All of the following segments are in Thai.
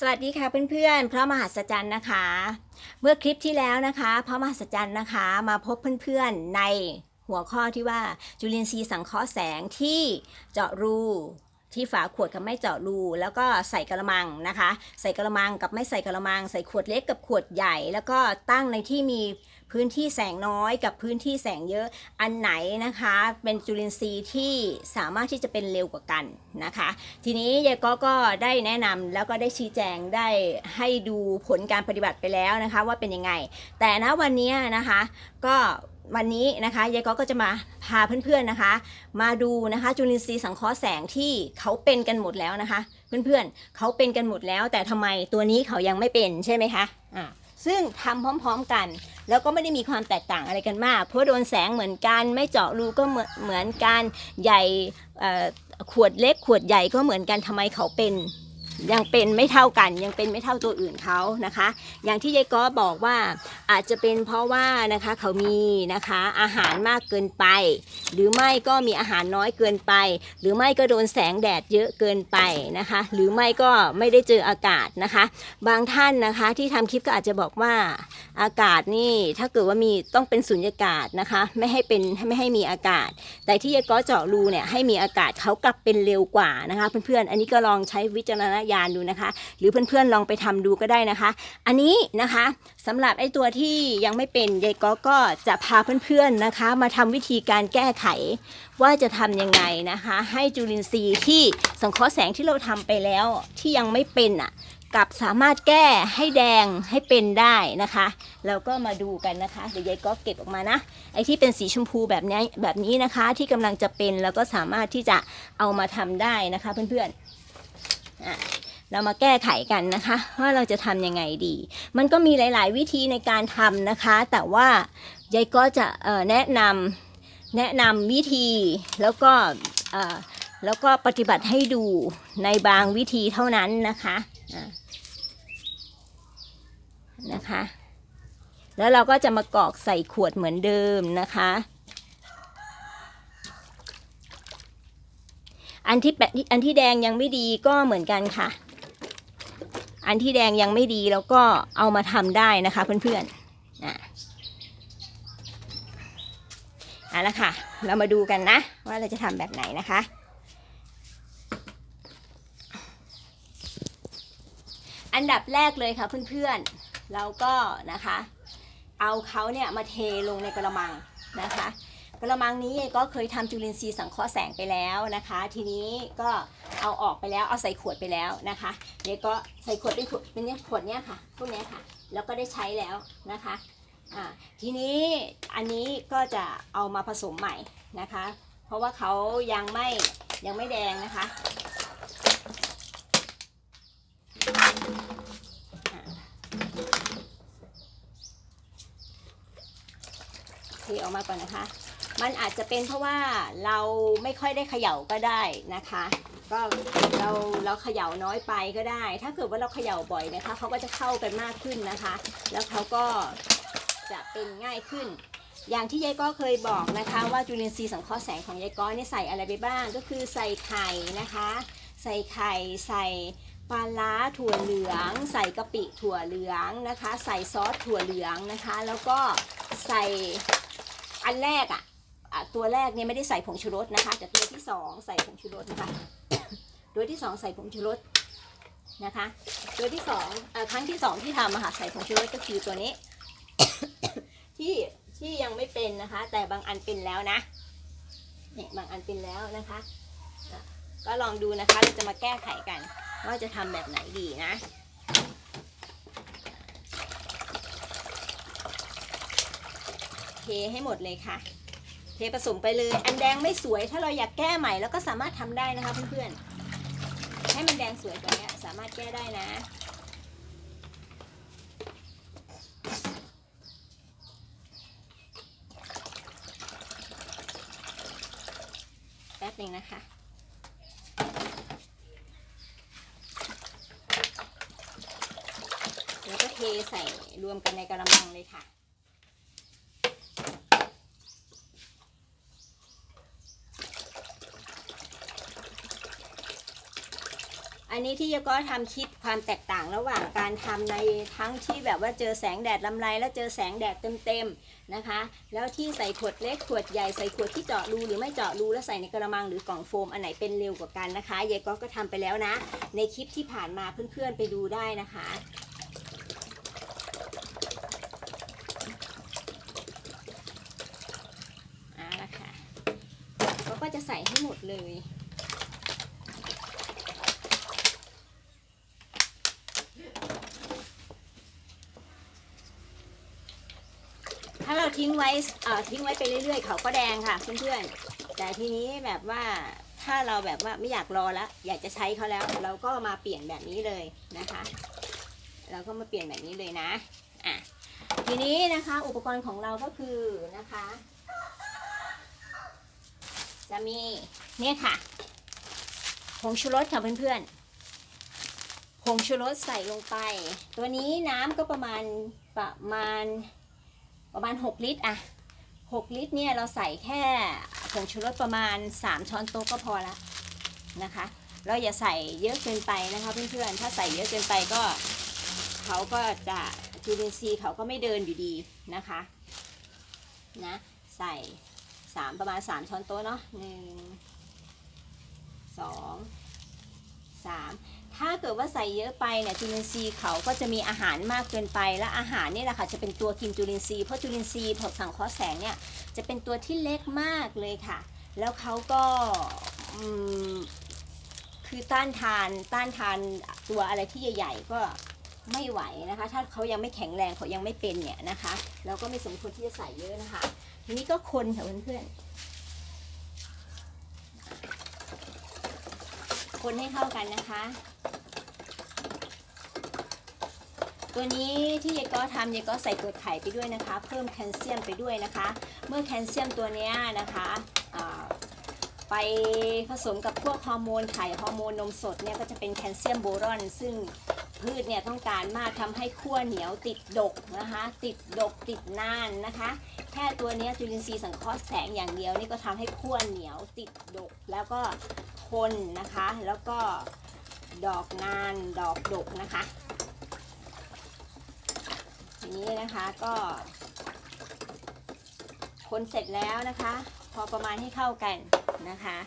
สวัสดีค่ะเพื่อนๆ พระมหัศจรรย์นะคะ เมื่อคลิปที่แล้วนะคะ พระมหัศจรรย์นะคะ มาพบเพื่อนๆในหัวข้อที่ว่าจุลินทรีย์สังเคราะห์แสงที่เจาะรู ที่ฝาขวดกับไม่เจาะรู แล้วก็ใส่กระมังนะคะ ใส่กระมังกับไม่ใส่กระมัง ใส่ขวดเล็กกับขวดใหญ่ แล้วก็ตั้งในที่มีพื้นที่แสงน้อยกับพื้นที่แสงเยอะอันไหนนะคะ เป็นจุลินทรีย์ที่สามารถที่จะเป็นเร็วกว่ากันนะคะ ทีนี้ยายก็ก็ได้แนะนำแล้วก็ได้ชี้แจงได้ให้ดูผลการปฏิบัติไปแล้วนะคะ ว่าเป็นยังไง แต่ณวันนี้นะคะก็ วันนี้นะคะยายก็ก็จะมาพาเพื่อนๆนะคะ มาดูนะคะ จุลินทรีย์สังเคราะห์แสงที่เขาเป็นกันหมดแล้วนะคะ เพื่อนๆเขาเป็นกันหมดแล้ว แต่ทำไมตัวนี้เขายังไม่เป็นใช่ไหมคะอ่าซึ่งทำพร้อมๆกัน แล้วก็ไม่ได้มีความแตกต่างอะไรกันมาก เพราะโดนแสงเหมือนกัน ไม่เจาะรูก็เหมือนกันใหญ่ขวดเล็กขวดใหญ่ก็เหมือนกันทำไมเขาเป็น ยังเป็นไม่เท่ากัน ยังเป็นไม่เท่าตัวอื่นเขานะคะ อย่างที่ยายก้อบอกว่าอาจจะเป็นเพราะว่านะคะเขามีนะคะอาหารมากเกินไป หรือไม่ก็มีอาหารน้อยเกินไป หรือไม่ก็โดนแสงแดดเยอะเกินไปนะคะ หรือไม่ก็ไม่ได้เจออากาศนะคะ บางท่านนะคะที่ทำคลิปก็อาจจะบอกว่าอากาศนี่ถ้าเกิดว่ามีต้องเป็นสุญญากาศนะคะ ไม่ให้เป็นไม่ให้มีอากาศ แต่ที่ยายก้อเจาะรูเนี่ยให้มีอากาศเขากลับเป็นเร็วกว่านะคะเพื่อนๆอันนี้ก็ลองใช้วิจารณญาณดูนะคะ หรือเพื่อนๆลองไปทำดูก็ได้นะคะ อันนี้นะคะสำหรับไอ้ตัวที่ยังไม่เป็นยายก้อก็จะพาเพื่อนๆนะคะ มาทำวิธีการแก้ไข ว่าจะทำยังไงนะคะ ให้จุลินทรีย์ที่สังเคราะห์แสงที่เราทำไปแล้วที่ยังไม่เป็นอะกลับสามารถแก้ให้แดงให้เป็นได้นะคะเราก็มาดูกันนะคะ เดี๋ยวยายก็เก็บออกมานะ ไอ้ที่เป็นสีชมพูแบบนี้แบบนี้นะคะ ที่กำลังจะเป็นแล้วก็สามารถที่จะเอามาทำได้นะคะเพื่อนๆ เรามาแก้ไขกันนะคะ ว่าเราจะทำยังไงดี มันก็มีหลาย ๆ วิธีในการทำนะคะ แต่ว่ายายก็จะแนะนำแนะนำวิธีแล้วก็แล้วก็ปฏิบัติให้ดูในบางวิธีเท่านั้นนะคะะนะคะ แล้วเราก็จะมากรอกใส่ขวดเหมือนเดิมนะคะ อันที่แปะอันที่แดงยังไม่ดีก็เหมือนกันค่ะ อันที่แดงยังไม่ดีแล้วก็เอามาทำได้นะคะเพื่อนๆอะเอาละค่ะ เรามาดูกันนะ ว่าเราจะทำแบบไหนนะคะ อันดับแรกเลยค่ะเพื่อนๆ เราก็นะคะ เอาเขาเนี่ยมาเทลงในกระมังนะคะ กระมังนี้ก็เคยทำจุลินทรีย์สังเคราะห์แสงไปแล้วนะคะ ทีนี้ก็เอาออกไปแล้วเอาใส่ขวดไปแล้วนะคะเดี๋ยวก็ใส่ขวดเป็นขวดเป็นเนี้ยขวดเนี้ยค่ะพวกเนี้ยค่ะ แล้วก็ได้ใช้แล้วนะคะอ่าทีนี้อันนี้ก็จะเอามาผสมใหม่นะคะ เพราะว่าเขายังไม่ยังไม่แดงนะคะเทออกมาก่อนนะคะ มันอาจจะเป็นเพราะว่าเราไม่ค่อยได้เขย่าก็ได้นะคะ ก็เราเราเขย่าน้อยไปก็ได้ ถ้าเกิดว่าเราเขย่าบ่อยนะคะเขาก็จะเข้ากันมากขึ้นนะคะ แล้วเขาก็จะเป็นง่ายขึ้น อย่างที่ยายก้อเคยบอกนะคะว่าจุลินทรีย์สังเคราะห์แสงของยายก้อเนี่ยใส่อะไรไปบ้างก็คือใส่ไข่นะคะ ใส่ไข่ใส่ปลาล้าถั่วเหลือง ใส่กะปิถั่วเหลืองนะคะ ใส่ซอสถั่วเหลืองนะคะ แล้วก็ใส่อันแรกอะ่ะ ตัวแรกเนี่ยไม่ได้ใส่ผงชูรสนะคะ แต่ตัวที่สองใส่ผงชูรสนะคะ ตัวที่สองใส่ผงชูรสนะคะ ตัวที่สองอครั้งที่สองที่ทำอะค่ะใส่ผงชูรสก็คือตัวนี้ ที่ที่ยังไม่เป็นนะคะ แต่บางอันเป็นแล้วนะเนี่ยบางอันเป็นแล้วนะคะ ก็ลองดูนะคะเราจะมาแก้ไขกัน ว่าจะทำแบบไหนดีนะเทให้หมดเลยค่ะ เทผสมไปเลย อันแดงไม่สวยถ้าเราอยากแก้ใหม่เราก็สามารถทำได้นะคะเพื่อนๆ ให้มันแดงสวยกว่านี้สามารถแก้ได้นะ แป๊บหนึ่งนะคะแล้วก็เทใส่รวมกันในกระมังเลยค่ะ อันนี้ที่ยก็ทำคลิปความแตกต่างระหว่างการทำในทั้งที่แบบว่าเจอแสงแดดลำไร แล้วเจอแสงแดดเต็มๆนะคะ แล้วที่ใส่ขวดเล็กขวดใหญ่ใส่ขวดที่เจาะรูหรือไม่เจาะรูแล้วใส่ในกระมังหรือกล่องโฟมอันไหนเป็นเร็วกว่ากันนะคะยายก็ก็ทำไปแล้วนะ ในคลิปที่ผ่านมาเพื่อนๆไปดูได้นะคะเอาละค่ะเราก็จะใส่ให้หมดเลย ถ้าเรา ทิ้งไว้เอ่อทิ้งไว้ไปเรื่อยๆเขาก็แดงค่ะเพื่อนๆแต่ทีนี้แบบว่าถ้าเราแบบว่าไม่อยากรอแล้วอยากจะใช้เขาแล้ว เราก็มาเปลี่ยนแบบนี้เลยนะคะ เราก็มาเปลี่ยนแบบนี้เลยนะอะทีนี้นะคะอุปกรณ์ของเราก็คือนะคะ จะมีเนี่ยค่ะผงชูรสค่ะเพื่อนๆผงชูรสใส่ลงไป ตัวนี้น้ำก็ประมาณประมาณ ประมาณ 6 ลิตรอะ6 ลิตรเนี่ยเราใส่แค่ผงชูรสประมาณ 3 ช้อนโต๊ะก็พอละนะคะเราอย่าใส่เยอะเกินไปนะคะเพื่อนๆถ้าใส่เยอะเกินไปก็เขาก็จะจุลินทรีย์เขาก็ไม่เดินอยู่ดีนะคะนะใส่สามประมาณสามช้อนโต๊ะเนาะหนึ่งสองสาม ถ้าเกิดว่าใส่เยอะไปเนี่ยจุลินทรีย์เขาก็จะมีอาหารมากเกินไป และอาหารนี่แหละค่ะจะเป็นตัวกินจุลินทรีย์เพราะจุลินทรีย์ผกสังเคราะห์แสงเนี่ยจะเป็นตัวที่เล็กมากเลยค่ะ แล้วเขาก็คือต้านทานต้านทานตัวอะไรที่ใหญ่ ๆ ก็ไม่ไหวนะคะ ถ้าเขายังไม่แข็งแรงเขายังไม่เป็นเนี่ยนะคะ เราก็ไม่สมควรที่จะใส่เยอะนะคะ ทีนี้ก็คนค่ะเพื่อนๆ คนให้เข้ากันนะคะ ตัวนี้ที่ยายก็ทำยายก็ใส่ตัวไข่ไปด้วยนะคะ เพิ่มแคลเซียมไปด้วยนะคะ เมื่อแคลเซียมตัวเนี้ยนะคะไปผสมกับพวกฮอร์โมนไข่ฮอร์โมนนมสดเนี่ยก็จะเป็นแคลเซียมโบรอน ซึ่งพืชเนี่ยต้องการมากทำให้ขั้วเหนียวติดดกนะคะ ติดดกติดนานนะคะ แค่ตัวเนี้ยจุลินทรีย์สังเคราะห์แสงอย่างเดียวนี่ก็ทำให้ขั้วเหนียวติดดก แล้วก็ ทนนะคะ แล้วก็ดอกนานดอกดกนะคะทีนี้นะคะก็ คนเสร็จแล้วนะคะ พอประมาณให้เข้ากันนะคะ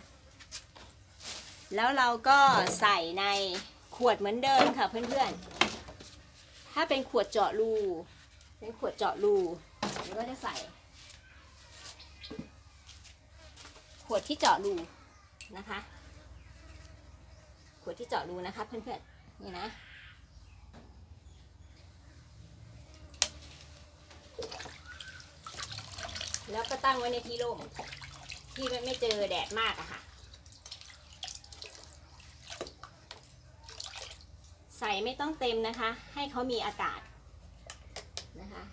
แล้วเราก็ใส่ในขวดเหมือนเดิมค่ะเพื่อนๆ ถ้าเป็นขวดเจาะรูเป็นขวดเจาะรูเราก็จะใส่ ขวดที่เจาะรูนะคะ วดที่เจาะรูนะคะเพื่อนๆ นี่นะ แล้วก็ตั้งไว้ในที่ร่มที่ไม่เจอแดดมากอะค่ะ ใส่ไม่ต้องเต็มนะคะ ให้เขามีอากาศนะคะ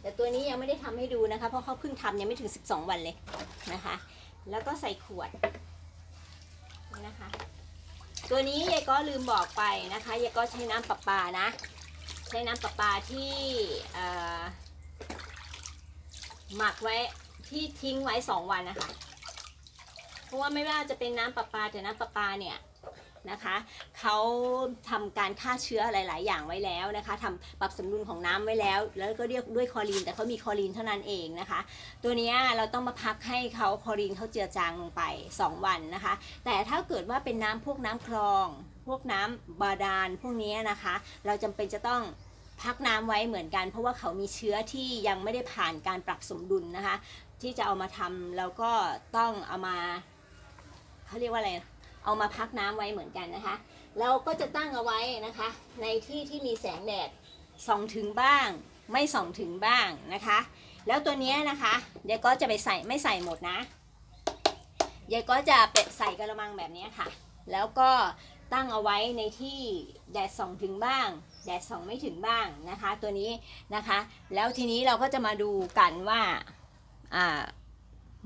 แต่ตัวนี้ยังไม่ได้ทำให้ดูนะคะ เพราะเขาเพิ่งทำยังไม่ถึง 12 วันเลยนะคะ แล้วก็ใส่ขวดนี่นะคะ ตัวนี้ยายก็ลืมบอกไปนะคะยายก็ใช้น้ำประปานะ ใช้น้ำประปาที่หมักไว้ที่ทิ้งไว้2วันนะคะ เพราะว่าไม่ว่าจะเป็นน้ำประปาแต่น้ำประปาเนี่ย นะคะเขาทำการฆ่าเชื้อหลาย ๆ อย่างไว้แล้วนะคะทำปรับสมดุลของน้ำไว้แล้ว แล้วก็เรียกด้วยคอรีน แต่เขามีคอรีนเท่านั้นเองนะคะ ตัวนี้เราต้องมาพักให้เขาคอรีนเขาเจือจางลงไป 2 วันนะคะ แต่ถ้าเกิดว่าเป็นน้ำพวกน้ำคลอง พวกน้ำบาดาลพวกนี้นะคะ เราจำเป็นจะต้องพักน้ำไว้เหมือนกัน เพราะว่าเขามีเชื้อที่ยังไม่ได้ผ่านการปรับสมดุลนะคะ ที่จะเอามาทำแล้วก็ต้องเอามาเขาเรียกว่าอะไร เอามาพักน้ำไว้เหมือนกันนะคะ เราก็จะตั้งเอาไว้นะคะ ในที่ที่มีแสงแดดส่องถึงบ้าง ไม่ส่องถึงบ้างนะคะ แล้วตัวนี้นะคะ เดี๋ยวก็จะไปใส่ไม่ใส่หมดนะเดี๋ยวก็จะเป็ดใส่กระมังแบบนี้ค่ะ แล้วก็ตั้งเอาไว้ในที่แดดส่องถึงบ้าง แดดส่องไม่ถึงบ้างนะคะ ตัวนี้นะคะ แล้วทีนี้เราก็จะมาดูกันว่าอ่า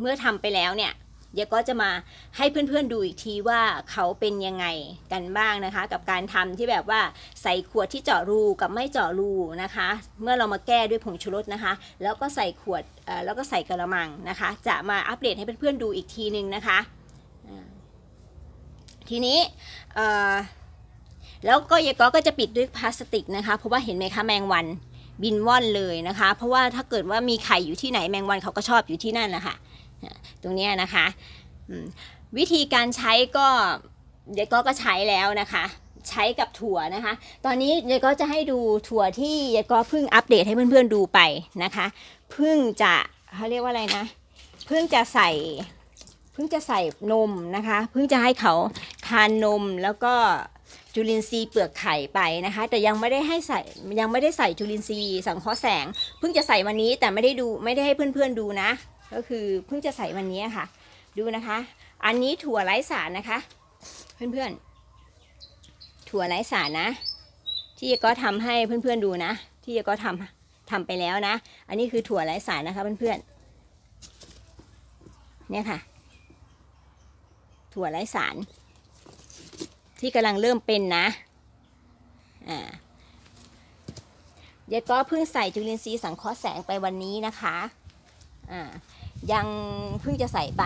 เมื่อทำไปแล้วเนี่ย เดี๋ยวก็จะมาให้เพื่อนๆดูอีกทีว่าเขาเป็นยังไงกันบ้างนะคะ กับการทำที่แบบว่าใส่ขวดที่เจาะรูกับไม่เจาะรูนะคะ เมื่อเรามาแก้ด้วยผงชูรสนะคะ แล้วก็ใส่ขวดแล้วก็ใส่กระมังนะคะ จะมาอัปเดตให้เพื่อนๆดูอีกทีนึงนะคะ ทีนี้แล้วก็ยายก็ก็จะปิดด้วยพลาสติกนะคะ เพราะว่าเห็นไหมคะแมงวันบินว่อนเลยนะคะ เพราะว่าถ้าเกิดว่ามีไข่อยู่ที่ไหนแมงวันเขาก็ชอบอยู่ที่นั่นนะค่ะ ตรงนี้นะคะวิธีการใช้ก็ยายก็ก็ใช้แล้วนะคะ ใช้กับถั่วนะคะ ตอนนี้ยายก็จะให้ดูถั่วที่ยายก็เพิ่งอัปเดตให้เพื่อนๆดูไปนะคะเพิ่งจะเขาเรียกว่าอะไรนะเพิ่งจะใส่เพิ่งจะใส่นมนะคะเพิ่งจะให้เขาทานนมแล้วก็จุลินทรีย์เปลือกไข่ไปนะคะ แต่ยังไม่ได้ให้ใส่ยังไม่ได้ใส่จุลินทรีย์สังเคราะห์แสง เพิ่งจะใส่วันนี้แต่ไม่ได้ดูไม่ได้ให้เพื่อนๆดูนะ ก็คือเพิ่งจะใส่วันนี้ค่ะ ดูนะคะ อันนี้ถั่วไร้สารนะคะ เพื่อนๆ ถั่วไร้สารนะ ที่ก็ทำให้เพื่อนๆดูนะ ที่ก็ทำทำไปแล้วนะ อันนี้คือถั่วไร้สารนะคะเพื่อนๆ เนี่ยค่ะ ถั่วไร้สาร ที่กำลังเริ่มเป็นนะ อ่ายายก็เพิ่งใส่จุลินทรีย์สังเคราะห์แสงไปวันนี้นะคะ อ่า ยังเพิ่งจะใส่ไป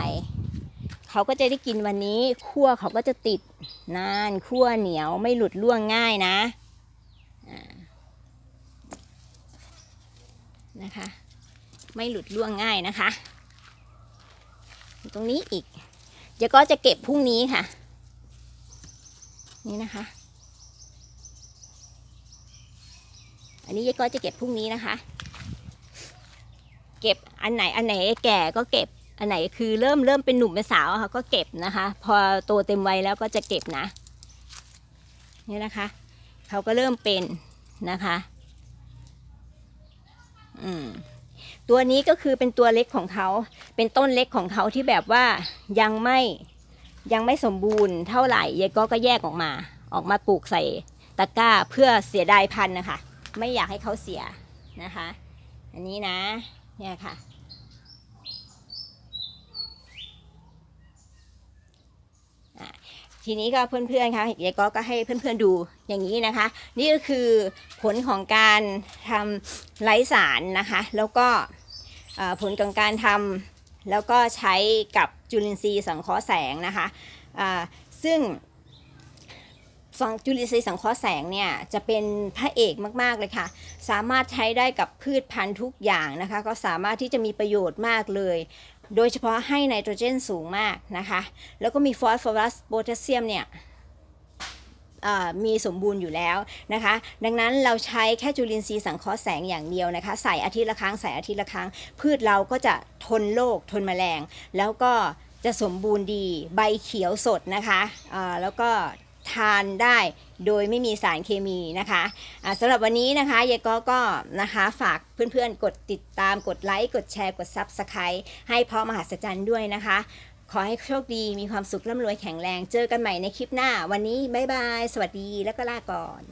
เขาก็จะได้กินวันนี้คั่วเขาก็จะติดนานคั่วเหนียวไม่หลุดล่วงง่ายนะนะคะ ไม่หลุดล่วงง่ายนะคะ ตรงนี้อีกเดี๋ยวก็จะเก็บพรุ่งนี้ค่ะ นี่นะคะ อันนี้ยายก็จะเก็บพรุ่งนี้นะคะ เก็บอันไหนอันไหนแก่ก็เก็บ อันไหนคือเริ่มเริ่มเป็นหนุ่มเป็นสาวค่ะก็เก็บนะคะ พอโตเต็มวัยแล้วก็จะเก็บนะนี่นะคะเขาก็เริ่มเป็นนะคะอืมตัวนี้ก็คือเป็นตัวเล็กของเขาเป็นต้นเล็กของเขาที่แบบว่ายังไม่ยังไม่สมบูรณ์เท่าไหร่ยายก็ก็แยกออกมา ออกมาปลูกใส่ตะกร้าเพื่อเสียดายพันธุ์นะคะ ไม่อยากให้เขาเสียนะคะ อันนี้นะ เนี่ยค่ะ ทีนี้ก็เพื่อนๆคะยายก็ก็ให้เพื่อนๆดูอย่างนี้นะคะ นี่ก็คือผลของการทำไร้สารนะคะ แล้วก็ผลของการทำแล้วก็ใช้กับจุลินทรีย์สังเคราะห์แสงนะคะซึ่ง สังจุลินทรีย์สังเคราะห์แสงเนี่ยจะเป็นพระเอกมากๆเลยค่ะ สามารถใช้ได้กับพืชพันธุ์ทุกอย่างนะคะ ก็สามารถที่จะมีประโยชน์มากเลย โดยเฉพาะให้ไนโตรเจนสูงมากนะคะ แล้วก็มีฟอสฟอรัสโพแทสเซียมเนี่ยมีสมบูรณ์อยู่แล้วนะคะ ดังนั้นเราใช้แค่จุลินทรีย์สังเคราะห์แสงอย่างเดียวนะคะ ใส่อาทิตย์ละครั้งใส่อาทิตย์ละครั้ง พืชเราก็จะทนโรคทนแมลง แล้วก็จะสมบูรณ์ดีใบเขียวสดนะคะแล้วก็ ทานได้โดยไม่มีสารเคมีนะคะะสำหรับวันนี้นะคะยายก็ก็นะคะฝากเพื่อนๆ กดติดตามกดไลค์กดแชร์กด Subscribe ให้พราะมหัศจรรย์ด้วยนะคะ ขอให้โชคดีมีความสุขร่ำรวยแข็งแรง เจอกันใหม่ในคลิปหน้า วันนี้บ๊ายบาย สวัสดีแล้วก็ลาก่อน